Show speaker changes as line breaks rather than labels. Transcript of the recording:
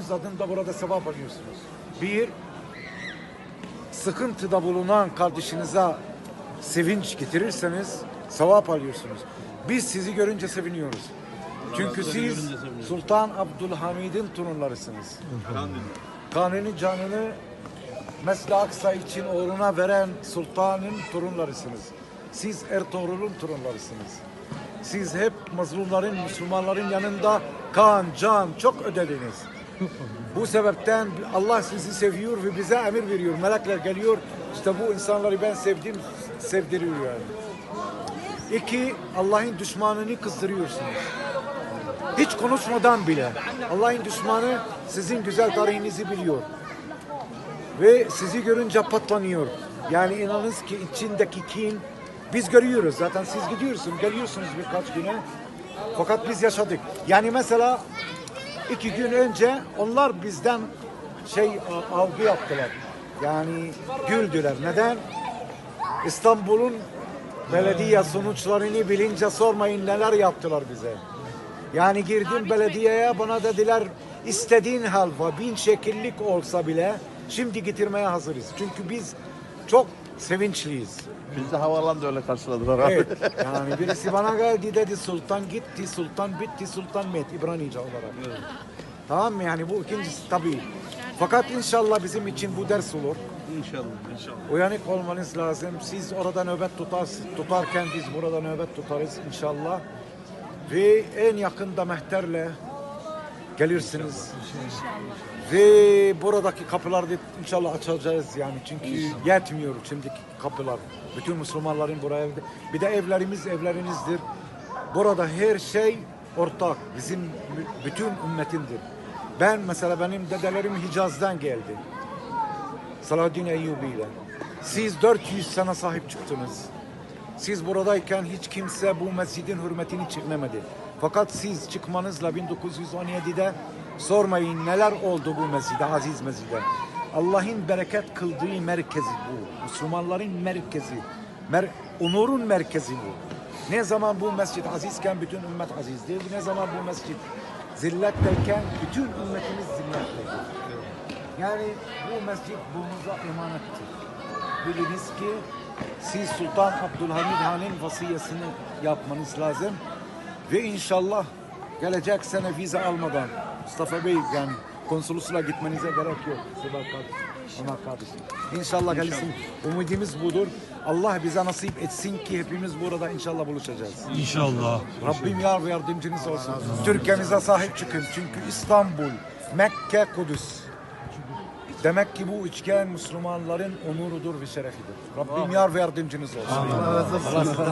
Efendimiz adında burada sevap alıyorsunuz. Bir, sıkıntıda bulunan kardeşinize sevinç getirirseniz sevap alıyorsunuz. Biz sizi görünce seviniyoruz. Çünkü siz Sultan Abdülhamid'in torunlarısınız. Kanını canını Mesle Aksa için uğruna veren sultanın torunlarısınız. Siz Ertuğrul'un torunlarısınız. Siz hep mazlumların, Müslümanların yanında kan, can çok ödediniz. Bu sebepten Allah sizi seviyor ve bize emir veriyor. Melekler geliyor. İşte bu insanları ben sevdim, sevdiriyor yani. İki, Allah'ın düşmanını kızdırıyorsunuz. Hiç konuşmadan bile Allah'ın düşmanı sizin güzel tarihinizi biliyor ve sizi görünce patlanıyor. Yani inanınız ki içindeki kin biz görüyoruz. Zaten siz gidiyorsunuz, geliyorsunuz birkaç güne. Fakat biz yaşadık. Yani mesela iki gün önce onlar bizden şey algı yaptılar. Yani güldüler. Neden? İstanbul'un belediye sonuçlarını bilince sormayın neler yaptılar bize. Yani girdim belediyeye bana dediler istediğin halva bin şekillik olsa bile şimdi getirmeye hazırız. Çünkü biz çok sevinçliyiz.
Biz de havalanda öyle karşıladılar abi.
Evet. Yani birisi bana geldi dedi sultan gitti, sultan bitti, sultan met İbranice olarak. Tamam mı? Yani bu ikincisi tabii. Fakat inşallah bizim için bu ders olur.
İnşallah, inşallah.
Uyanık olmanız lazım. Siz orada nöbet tutar, tutarken biz burada nöbet tutarız inşallah. Ve en yakında mehterle gelirsiniz. Ve buradaki kapıları da inşallah açacağız yani. Çünkü yetmiyor şimdiki kapılar. Bütün Müslümanların buraya bir de evlerimiz evlerinizdir. Burada her şey ortak. Bizim bütün ümmetindir. Ben mesela benim dedelerim Hicaz'dan geldi. Salahaddin Eyyubi ile. Siz 400 sene sahip çıktınız. Siz buradayken hiç kimse bu mescidin hürmetini çekmemedi. Fakat siz çıkmanızla 1917'de sormayın neler oldu bu mescide, aziz mescide. Allah'ın bereket kıldığı merkezi bu. Müslümanların merkezi. Mer onurun merkezi bu. Ne zaman bu mescid azizken bütün ümmet azizdir. Ne zaman bu mescid zilletteyken bütün ümmetimiz zilletteydir. Yani bu mescid boynunuza emanettir. Biliniz ki siz Sultan Abdülhamid Han'ın vasiyesini yapmanız lazım. Ve inşallah gelecek sene vize almadan Mustafa Bey yani konsolosluğa gitmenize gerek yok. Sibel kardeşim, Ömer kardeşim. İnşallah gelirsin. Umudumuz budur. Allah bize nasip etsin ki hepimiz burada inşallah buluşacağız.
İnşallah.
Rabbim yar ve yardımcınız olsun. Türkiye'mize sahip çıkın. Çünkü İstanbul, Mekke, Kudüs. Demek ki bu üçgen Müslümanların onurudur ve şerefidir. Rabbim yar ve yardımcınız olsun. Allah